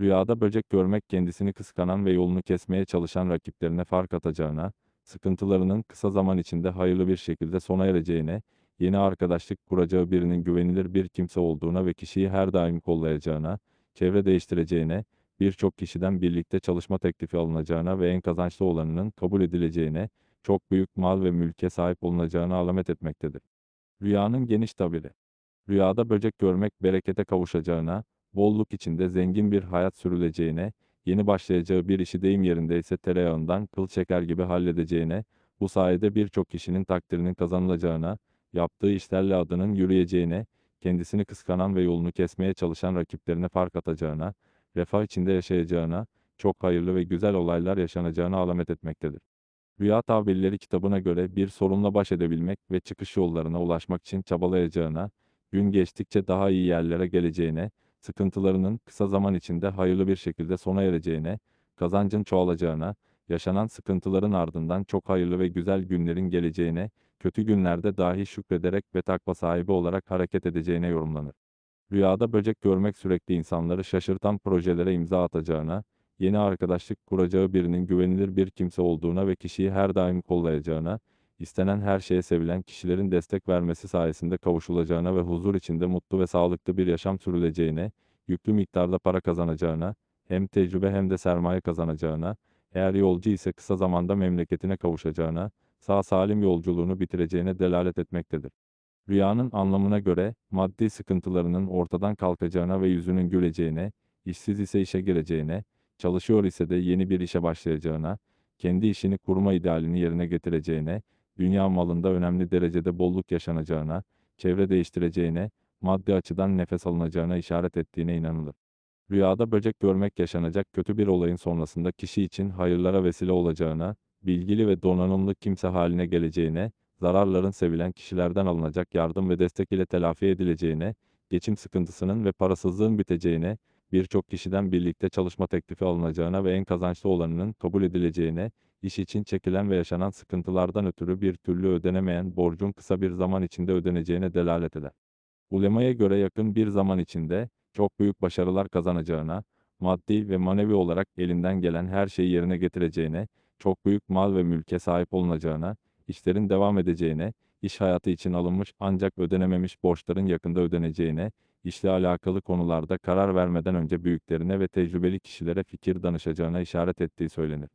Rüyada böcek görmek kendisini kıskanan ve yolunu kesmeye çalışan rakiplerine fark atacağına, sıkıntılarının kısa zaman içinde hayırlı bir şekilde sona ereceğine, yeni arkadaşlık kuracağı birinin güvenilir bir kimse olduğuna ve kişiyi her daim kollayacağına, çevre değiştireceğine, birçok kişiden birlikte çalışma teklifi alınacağına ve en kazançlı olanının kabul edileceğine, çok büyük mal ve mülke sahip olunacağına alamet etmektedir. Rüyanın geniş tabiri. Rüyada böcek görmek berekete kavuşacağına, bolluk içinde zengin bir hayat sürüleceğine, yeni başlayacağı bir işi deyim yerindeyse tereyağından kıl çeker gibi halledeceğine, bu sayede birçok kişinin takdirinin kazanılacağına, yaptığı işlerle adının yürüyeceğine, kendisini kıskanan ve yolunu kesmeye çalışan rakiplerine fark atacağına, refah içinde yaşayacağına, çok hayırlı ve güzel olaylar yaşanacağına alamet etmektedir. Rüya tabirleri kitabına göre bir sorunla baş edebilmek ve çıkış yollarına ulaşmak için çabalayacağına, gün geçtikçe daha iyi yerlere geleceğine, sıkıntılarının kısa zaman içinde hayırlı bir şekilde sona ereceğine, kazancın çoğalacağına, yaşanan sıkıntıların ardından çok hayırlı ve güzel günlerin geleceğine, kötü günlerde dahi şükrederek ve takva sahibi olarak hareket edeceğine yorumlanır. Rüyada böcek görmek sürekli insanları şaşırtan projelere imza atacağına, yeni arkadaşlık kuracağı birinin güvenilir bir kimse olduğuna ve kişiyi her daim kollayacağına, istenen her şeye sevilen kişilerin destek vermesi sayesinde kavuşulacağına ve huzur içinde mutlu ve sağlıklı bir yaşam sürüleceğine, yüklü miktarda para kazanacağına, hem tecrübe hem de sermaye kazanacağına, eğer yolcu ise kısa zamanda memleketine kavuşacağına, sağ salim yolculuğunu bitireceğine delalet etmektedir. Rüyanın anlamına göre, maddi sıkıntılarının ortadan kalkacağına ve yüzünün güleceğine, işsiz ise işe gireceğine, çalışıyor ise de yeni bir işe başlayacağına, kendi işini kurma idealini yerine getireceğine, dünya malında önemli derecede bolluk yaşanacağına, çevre değiştireceğine, maddi açıdan nefes alınacağına işaret ettiğine inanılır. Rüyada böcek görmek yaşanacak kötü bir olayın sonrasında kişi için hayırlara vesile olacağına, bilgili ve donanımlı kimse haline geleceğine, zararların sevilen kişilerden alınacak yardım ve destek ile telafi edileceğine, geçim sıkıntısının ve parasızlığın biteceğine, birçok kişiden birlikte çalışma teklifi alınacağına ve en kazançlı olanının kabul edileceğine, iş için çekilen ve yaşanan sıkıntılardan ötürü bir türlü ödenemeyen borcun kısa bir zaman içinde ödeneceğine delalet eder. Ulemaya göre yakın bir zaman içinde, çok büyük başarılar kazanacağına, maddi ve manevi olarak elinden gelen her şeyi yerine getireceğine, çok büyük mal ve mülke sahip olunacağına, işlerin devam edeceğine, iş hayatı için alınmış ancak ödenememiş borçların yakında ödeneceğine, işle alakalı konularda karar vermeden önce büyüklerine ve tecrübeli kişilere fikir danışacağına işaret ettiği söylenir.